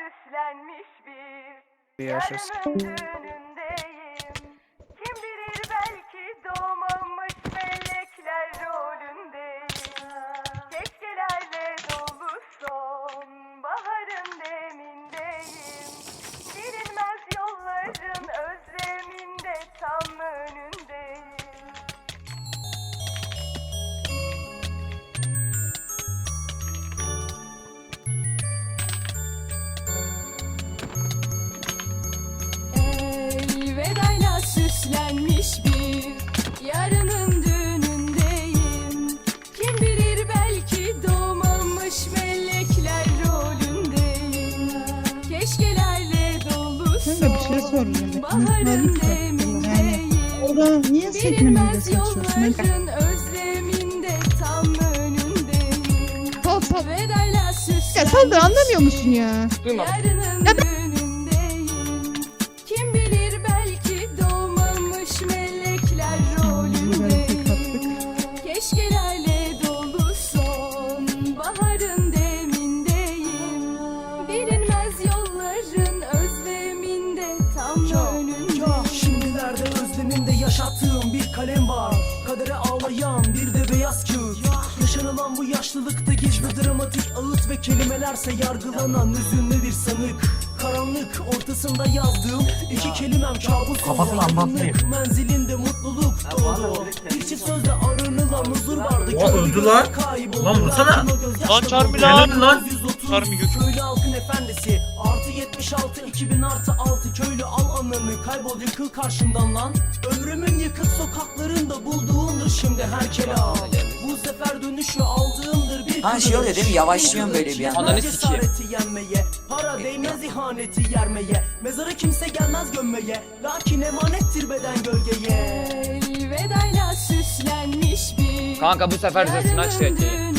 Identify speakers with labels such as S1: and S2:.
S1: süslenmiş bir
S2: Yaşasın.
S1: Demindeyim
S3: orada niye seklemede
S4: Bilinmez
S3: seçiyorsun?
S4: yolların özleminde tam önündeyim
S3: Sal sal.
S4: Vedayla
S3: Ya sen de anlamıyor musun ya?
S2: Duymadım.
S4: Yarının
S3: Ya
S4: düğünündeyim
S5: Özlemimde yaşattığım bir kalem var Kadere ağlayan bir de beyaz kağıt Yaşanılan bu yaşlılıkta gizli dramatik ağıt Ve kelimelerse yargılanan üzünlü bir sanık Karanlık ortasında yazdığım iki kelimem kabus
S6: Kapatın
S5: oldu Aydınlık menzilinde mutluluk doğdu Bir çift sözle aranılan huzur vardı Kötü
S6: öldü
S5: gözler
S6: lan.
S5: kayboldu.
S6: Lan vursana.
S7: Lan
S5: doldu.
S7: lan.
S6: Helal lan.
S5: 130
S7: Charmy gök.
S5: Köylü halkın efendisi 76 2000 artı 6 Köylü al ananı kaybol yıkıl karşımdan lan. Ömrümün yıkık sokaklarında bulduğumdur şimdi her kelam Bu sefer dönüşü aldığımdır bir
S8: Ha, şey oluyor değil mi? Yavaşlıyorsun böyle bir anda.
S5: Ananı cesareti yenmeye Para değmez ihaneti yermeye. Mezara kimse gelmez gömmeye Lakin emanettir beden gölgeye.
S4: Elvedayla süslenmiş bir
S2: Kanka bu sefer sesini aç Fethi.